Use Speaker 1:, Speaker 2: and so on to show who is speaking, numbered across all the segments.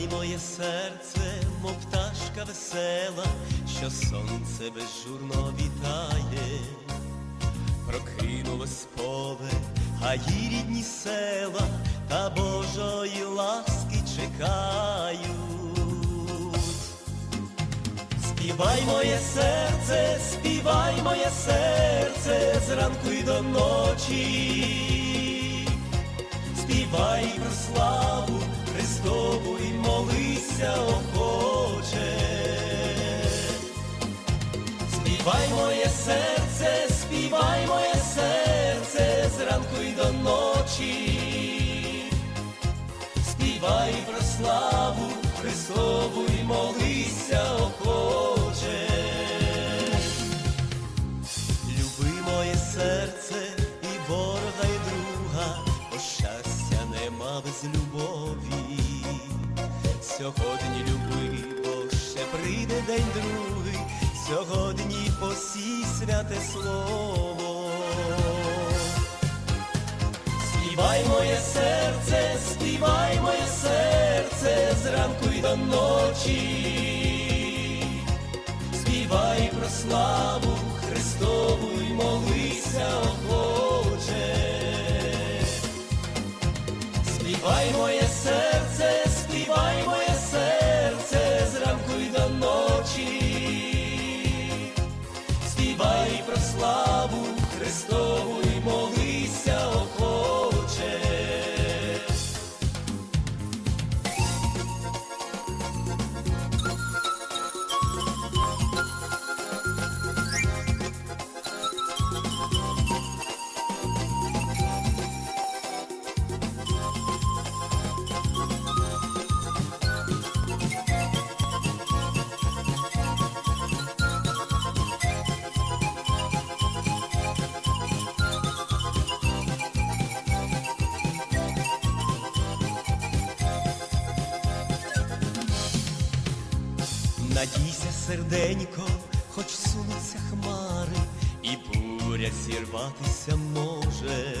Speaker 1: моє серце, мов пташка весела, що сонце безжурно вітає, прокинулось поле, гаї рідні села, та Божої ласки чекають. Співай моє серце, співай моє серце, зранку й до ночі. Співай Співай про славу Христову молися охоче. Люби моє серце і ворога, і друга, бо щастя нема без любові. Сьогодні люби, бо ще прийде день другий, сьогодні посій святе слово. Співай моє серце, співай моє до ночі. Співай про славу Христову й молися охоче. Співай моє серце, Надійся, серденько, хоч сунуться хмари, і буря зірватися може,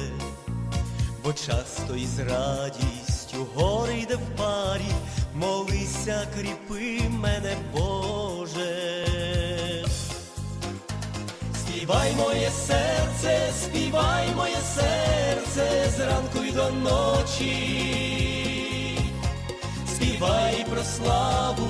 Speaker 1: бо часто із радістю гори йде в парі, молися, кріпи мене, Боже. Співай моє серце, співай моє серце, зранку й до ночі. Співай про славу